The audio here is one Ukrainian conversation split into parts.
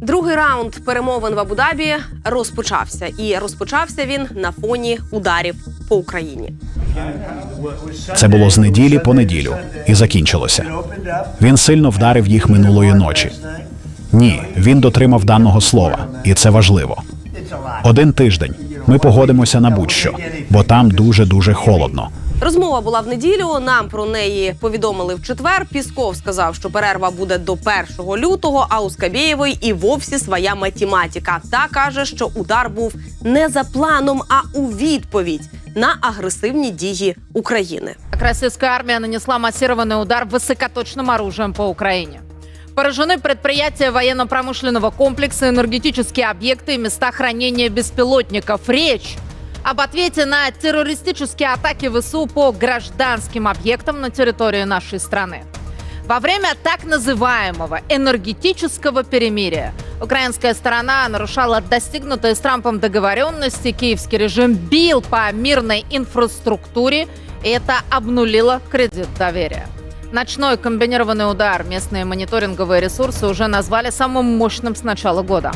Другий раунд перемовин в Абу-Дабі розпочався, і розпочався він на фоні ударів по Україні. Це було з неділі по неділю і закінчилося. Він сильно вдарив їх минулої ночі. Ні, він дотримав даного слова, і це важливо. Один тиждень ми погодимося на будь-що, бо там дуже дуже холодно. Розмова була в неділю. Нам про неї повідомили в четвер. Пісков сказав, що перерва буде до 1 лютого. А у Скабєєвої і вовсі своя математика. Та каже, що удар був не за планом, а у відповідь на агресивні дії України. Как Российская армия нанесла массированный удар высокоточным оружием по Украине. Поражены предприятия военно-промышленного комплекса, энергетические объекты и места хранения беспилотников. Речь об ответе на террористические атаки ВСУ по гражданским объектам на территории нашей страны. Во время так называемого энергетического перемирия украинская сторона нарушала достигнутые с Трампом договоренности. Киевский режим бил по мирной инфраструктуре, и это обнулило кредит доверия. Ночной комбинированный удар местные мониторинговые ресурсы уже назвали самым мощным с начала года.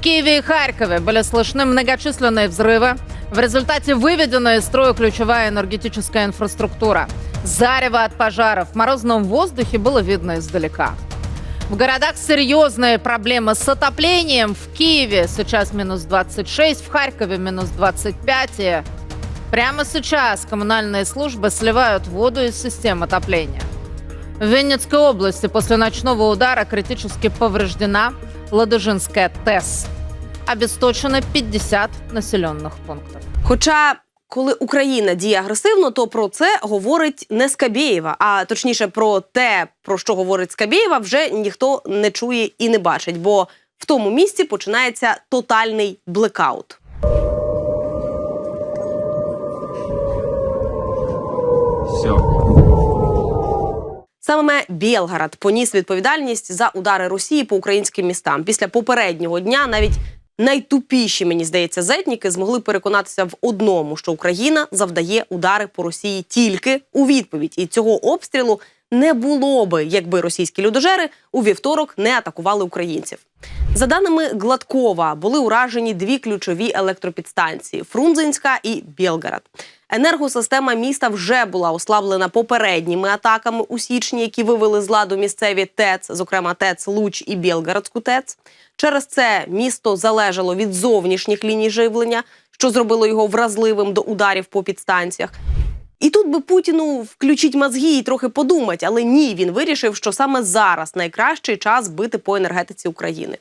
В Киеве и Харькове были слышны многочисленные взрывы. В результате выведена из строя ключевая энергетическая инфраструктура. Зарево от пожаров в морозном воздухе было видно издалека. В городах серьезные проблемы с отоплением. В Киеве сейчас минус 26, в Харькове минус 25. И прямо сейчас коммунальные службы сливают воду из систем отопления. В Винницкой области после ночного удара критически повреждена Ладожинская ТЭС. Обесточено 50 населенных пунктов. Хоча, коли Україна діє агресивно, то про це говорить не Скабєєва, а точніше про те, про що говорить Скабєєва, вже ніхто не чує і не бачить, бо в тому місці починається тотальний блекаут. Все. Саме Білгород поніс відповідальність за удари Росії по українським містам. Після попереднього дня навіть найтупіші, мені здається, зетніки змогли переконатися в одному, що Україна завдає удари по Росії тільки у відповідь. І цього обстрілу не було би, якби російські людожери у вівторок не атакували українців. За даними Гладкова, були уражені дві ключові електропідстанції Фрунзенська і Білгород. Енергосистема міста вже була ослаблена попередніми атаками у січні, які вивели з ладу місцеві ТЕЦ, зокрема ТЕЦ Луч і Білгородську ТЕЦ. Через це місто залежало від зовнішніх ліній живлення, що зробило його вразливим до ударів по підстанціях. І тут би Путіну включить мозги і трохи подумать, але ні, він вирішив, що саме зараз найкращий час бити по енергетиці України.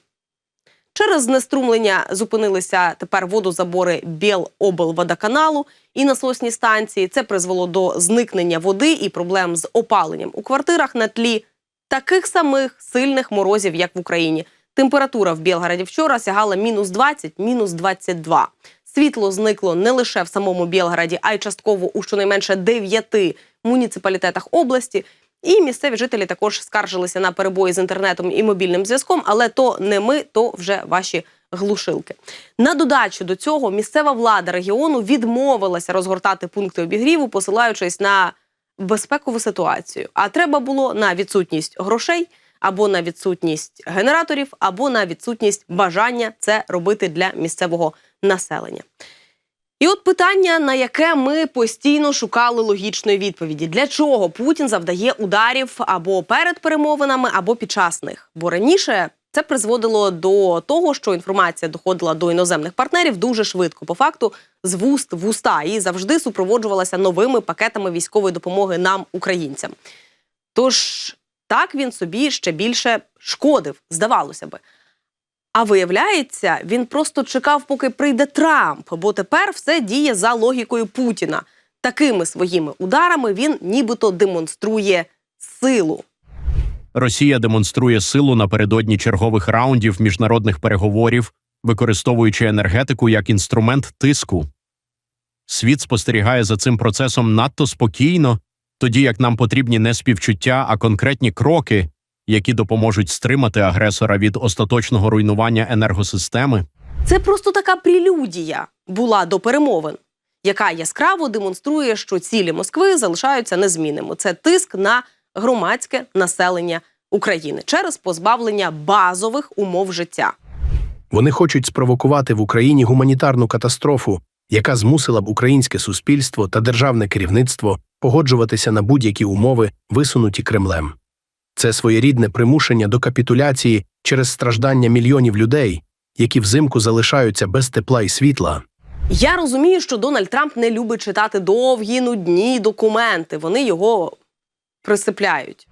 Через знеструмлення зупинилися тепер водозабори Білоблводоканалу і насосні станції. Це призвело до зникнення води і проблем з опаленням у квартирах на тлі таких самих сильних морозів, як в Україні. Температура в Білгороді вчора сягала мінус 20, мінус 22. Світло зникло не лише в самому Білгороді, а й частково у щонайменше дев'яти муніципалітетах області. І місцеві жителі також скаржилися на перебої з інтернетом і мобільним зв'язком, але то не ми, то вже ваші глушилки. На додачу до цього місцева влада регіону відмовилася розгортати пункти обігріву, посилаючись на безпекову ситуацію. А треба було на відсутність грошей або на відсутність генераторів, або на відсутність бажання це робити для місцевого населення. І от питання, на яке ми постійно шукали логічної відповіді: для чого Путін завдає ударів або перед перемовинами, або під час них? Бо раніше це призводило до того, що інформація доходила до іноземних партнерів дуже швидко, по факту з вуст в уста, і завжди супроводжувалася новими пакетами військової допомоги нам, українцям. Тож так він собі ще більше шкодив, здавалося би. А виявляється, він просто чекав, поки прийде Трамп, бо тепер все діє за логікою Путіна. Такими своїми ударами він нібито демонструє силу. Росія демонструє силу напередодні чергових раундів міжнародних переговорів, використовуючи енергетику як інструмент тиску. Світ спостерігає за цим процесом надто спокійно, тоді як нам потрібні не співчуття, а конкретні кроки, які допоможуть стримати агресора від остаточного руйнування енергосистеми. Це просто така прелюдія була до перемовин, яка яскраво демонструє, що цілі Москви залишаються незмінними. Це тиск на громадське населення України через позбавлення базових умов життя. Вони хочуть спровокувати в Україні гуманітарну катастрофу, яка змусила б українське суспільство та державне керівництво погоджуватися на будь-які умови, висунуті Кремлем. Це своєрідне примушення до капітуляції через страждання мільйонів людей, які взимку залишаються без тепла і світла. Я розумію, що Дональд Трамп не любить читати довгі нудні документи. Вони його присипляють.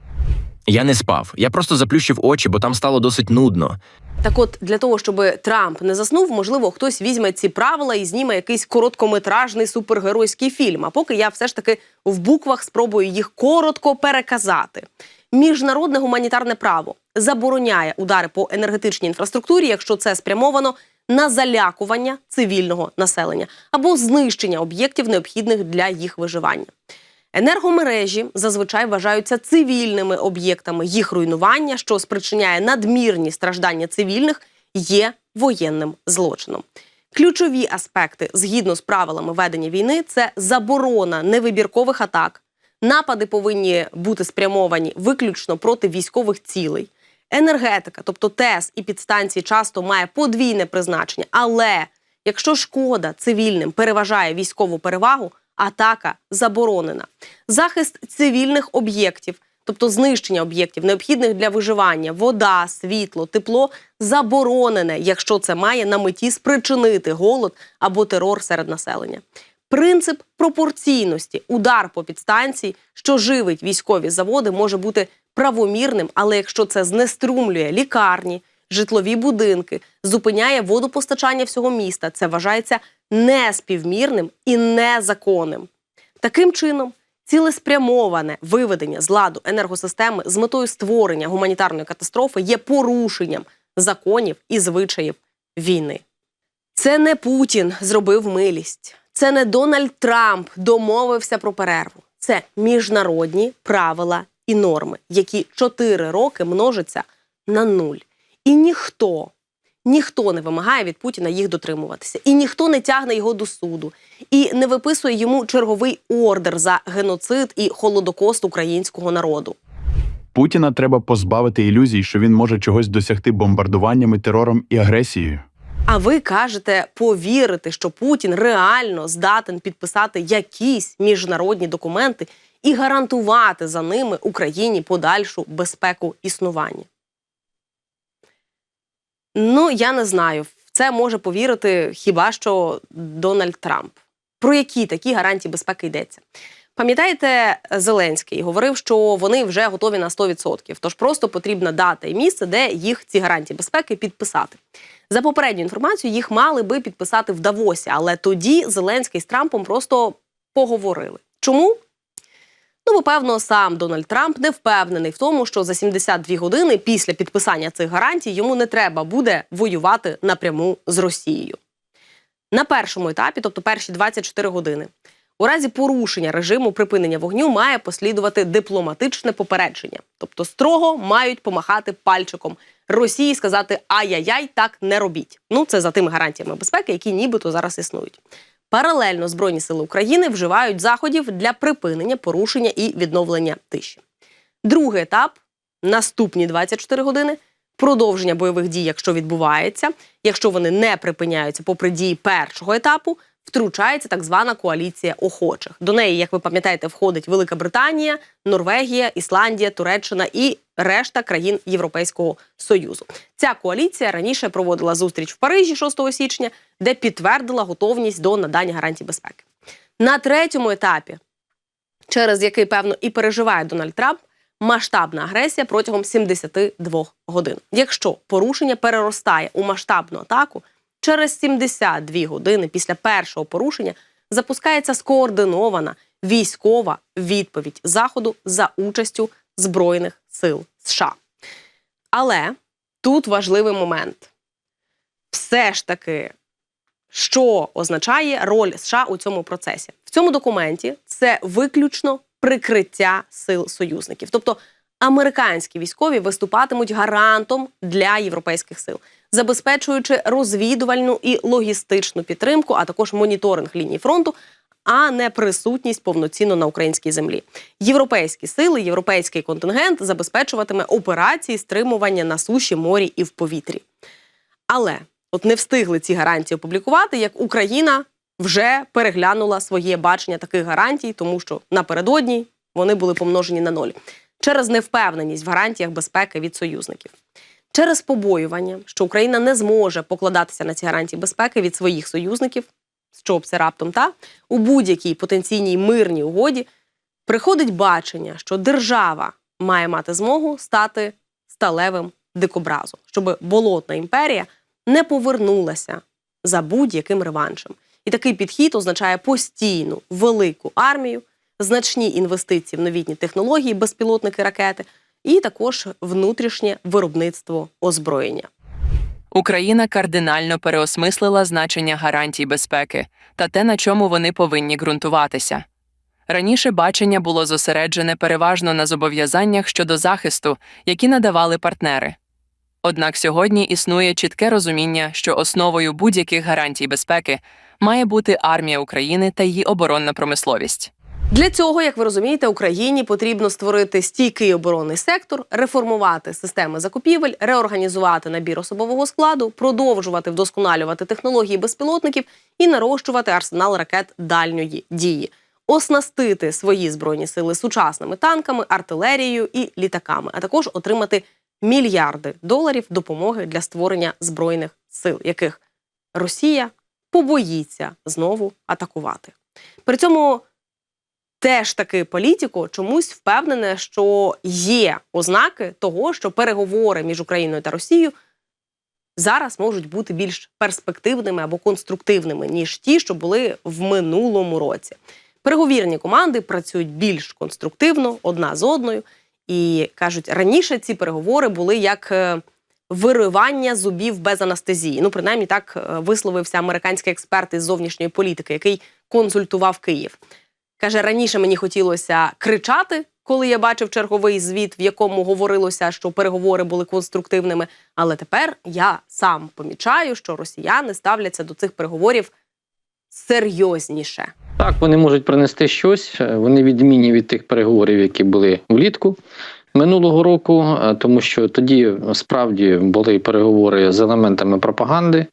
Я не спав. Я просто заплющив очі, бо там стало досить нудно. Так от для того, щоб Трамп не заснув, можливо, хтось візьме ці правила і зніме якийсь короткометражний супергеройський фільм. А поки я все ж таки в буквах спробую їх коротко переказати. Міжнародне гуманітарне право забороняє удари по енергетичній інфраструктурі, якщо це спрямовано на залякування цивільного населення або знищення об'єктів, необхідних для їх виживання. Енергомережі зазвичай вважаються цивільними об'єктами. Їх руйнування, що спричиняє надмірні страждання цивільних, є воєнним злочином. Ключові аспекти згідно з правилами ведення війни це заборона невибіркових атак. Напади повинні бути спрямовані виключно проти військових цілей. Енергетика, тобто ТЕС і підстанції, часто має подвійне призначення. Але якщо шкода цивільним переважає військову перевагу, атака заборонена. Захист цивільних об'єктів, тобто знищення об'єктів, необхідних для виживання, вода, світло, тепло заборонене, якщо це має на меті спричинити голод або терор серед населення. Принцип пропорційності, удар по підстанції, що живить військові заводи, може бути правомірним, але якщо це знеструмлює лікарні, житлові будинки, зупиняє водопостачання всього міста, це вважається неспівмірним і незаконним. Таким чином, цілеспрямоване виведення з ладу енергосистеми з метою створення гуманітарної катастрофи є порушенням законів і звичаїв війни. Це не Путін зробив милість. Це не Дональд Трамп домовився про перерву. Це міжнародні правила і норми, які чотири роки множаться на нуль. І ніхто, ніхто не вимагає від Путіна їх дотримуватися, і ніхто не тягне його до суду, і не виписує йому черговий ордер за геноцид і холодокост українського народу. Путіна треба позбавити ілюзій, що він може чогось досягти бомбардуваннями, терором і агресією. А ви кажете повірити, що Путін реально здатен підписати якісь міжнародні документи і гарантувати за ними Україні подальшу безпеку існування. Ну, я не знаю. В це може повірити хіба що Дональд Трамп. Про які такі гарантії безпеки йдеться? Пам'ятаєте, Зеленський говорив, що вони вже готові на 100%, тож просто потрібна дата і місце, де їх ці гарантії безпеки підписати. За попередню інформацію їх мали би підписати в Давосі, але тоді Зеленський з Трампом просто поговорили. Чому? Ну, бо, певно, сам Дональд Трамп не впевнений в тому, що за 72 години після підписання цих гарантій йому не треба буде воювати напряму з Росією. На першому етапі, тобто перші 24 години, у разі порушення режиму припинення вогню має послідувати дипломатичне попередження, тобто строго мають помахати пальчиком Росії, сказати ай-яй-яй, так не робіть. Ну це за тими гарантіями безпеки, які нібито зараз існують. Паралельно Збройні сили України вживають заходів для припинення порушення і відновлення тиші. Другий етап наступні 24 години. Продовження бойових дій, якщо відбувається, якщо вони не припиняються попри дії першого етапу, втручається так звана коаліція охочих. До неї, як ви пам'ятаєте, входить Велика Британія, Норвегія, Ісландія, Туреччина і решта країн Європейського союзу. Ця коаліція раніше проводила зустріч в Парижі 6 січня, де підтвердила готовність до надання гарантій безпеки. На третьому етапі, через який певно і переживає Дональд Трамп, масштабна агресія протягом 72 годин. Якщо порушення переростає у масштабну атаку, через 72 години після першого порушення запускається скоординована військова відповідь Заходу за участю Збройних сил США. Але тут важливий момент. Все ж таки, що означає роль США у цьому процесі? В цьому документі це виключно прикриття сил союзників. Тобто американські військові виступатимуть гарантом для європейських сил, забезпечуючи розвідувальну і логістичну підтримку, а також моніторинг лінії фронту. а не присутність повноцінно на українській землі. Європейські сили, європейський контингент забезпечуватиме операції стримування на суші, морі і в повітрі. Але от не встигли ці гарантії опублікувати, як Україна вже переглянула своє бачення таких гарантій, тому що напередодні вони були помножені на ноль через невпевненість в гарантіях безпеки від союзників. Через побоювання, що Україна не зможе покладатися на ці гарантії безпеки від своїх союзників, що це раптом та у будь-якій потенційній мирній угоді приходить бачення, що держава має мати змогу стати сталевим дикобразом, щоб болотна імперія не повернулася за будь-яким реваншем. І такий підхід означає постійну велику армію, значні інвестиції в новітні технології, безпілотники ракети, і також внутрішнє виробництво озброєння. Україна кардинально переосмислила значення гарантій безпеки та те, на чому вони повинні ґрунтуватися. Раніше бачення було зосереджене переважно на зобов'язаннях щодо захисту, які надавали партнери. Однак сьогодні існує чітке розуміння, що основою будь-яких гарантій безпеки має бути армія України та її оборонна промисловість. Для цього, як ви розумієте, Україні потрібно створити стійкий оборонний сектор, реформувати системи закупівель, реорганізувати набір особового складу, продовжувати вдосконалювати технології безпілотників і нарощувати арсенал ракет дальньої дії, оснастити свої збройні сили сучасними танками, артилерією і літаками, а також отримати мільярди доларів допомоги для створення збройних сил, яких Росія побоїться знову атакувати. При цьому теж таки політико чомусь впевнене, що є ознаки того, що переговори між Україною та Росією зараз можуть бути більш перспективними або конструктивними, ніж ті, що були в минулому році. Переговірні команди працюють більш конструктивно одна з одною, і кажуть, раніше ці переговори були як е, виривання зубів без анестезії. Ну, принаймні, так е, висловився американський експерт із зовнішньої політики, який консультував Київ. Каже, раніше мені хотілося кричати, коли я бачив черговий звіт, в якому говорилося, що переговори були конструктивними. Але тепер я сам помічаю, що росіяни ставляться до цих переговорів серйозніше. Так, вони можуть принести щось. Вони відмінні від тих переговорів, які були влітку минулого року, е, тому що тоді справді були переговори з елементами пропаганди.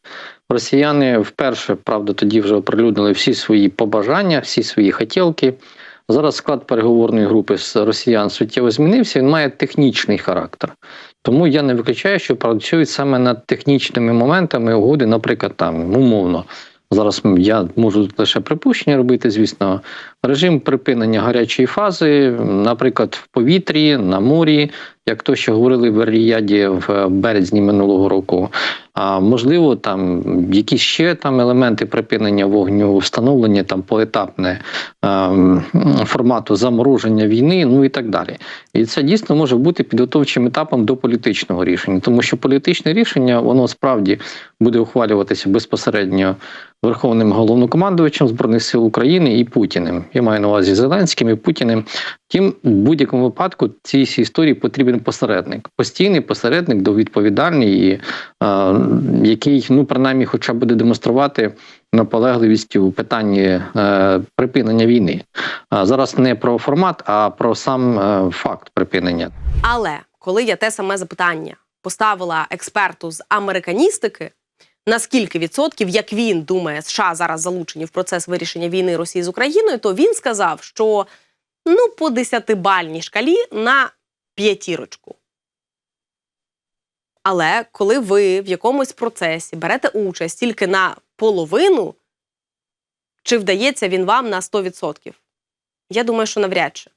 Росіяни вперше, правда, тоді вже оприлюднили всі свої побажання, всі свої хотілки. Зараз склад переговорної групи з росіян суттєво змінився. Він має технічний характер. Тому я не виключаю, що працюють саме над технічними моментами угоди, наприклад, там умовно. Зараз я можу лише припущення робити, звісно, режим припинення гарячої фази, наприклад, в повітрі, на морі, як то, що говорили в Ріяді в березні минулого року. А можливо, там якісь ще там елементи припинення вогню, встановлення там поетапне формату замороження війни, ну і так далі. І це дійсно може бути підготовчим етапом до політичного рішення, тому що політичне рішення воно справді буде ухвалюватися безпосередньо Верховним головнокомандувачем збройних сил України і Путіним. Я маю на увазі Зеленським і Путіним. Втім, в будь-якому випадку цій історії потрібен посередник, постійний посередник, довідповідальний, і, е, який ну принаймні, хоча буде демонструвати наполегливість у питанні е, припинення війни. А зараз не про формат, а про сам е, факт припинення. Але коли я те саме запитання поставила експерту з американістики, на скільки відсотків, як він думає, США зараз залучені в процес вирішення війни Росії з Україною, то він сказав, що ну по десятибальній шкалі на п'ятірочку. Але коли ви в якомусь процесі берете участь тільки на половину, чи вдається він вам на 100%? Я думаю, що навряд чи.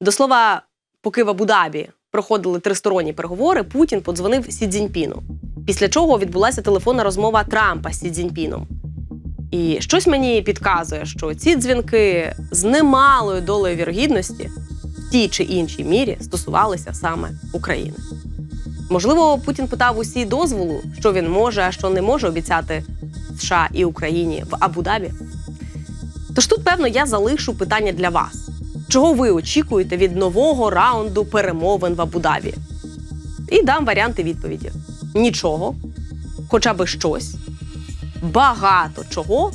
До слова, поки в Абу-Дабі проходили тристоронні переговори, Путін подзвонив Сі Цзіньпіну. Після чого відбулася телефонна розмова Трампа з Сі Цзіньпіном. І щось мені підказує, що ці дзвінки з немалою долею вірогідності в тій чи іншій мірі стосувалися саме України. Можливо, Путін питав усі дозволу, що він може, а що не може обіцяти США і Україні в Абу-Дабі. Тож тут, певно, я залишу питання для вас. Чого ви очікуєте від нового раунду перемовин в Абу-Дабі? І дам варіанти відповіді: нічого, хоча би щось, багато чого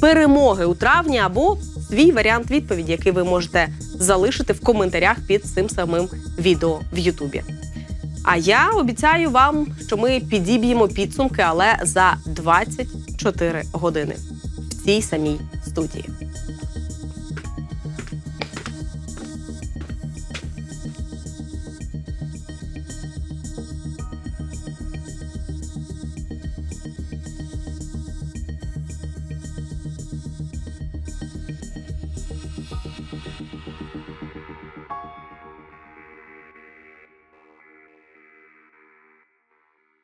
перемоги у травні або свій варіант відповіді, який ви можете залишити в коментарях під цим самим відео в Ютубі. А я обіцяю вам, що ми підіб'ємо підсумки, але за 24 години в цій самій студії.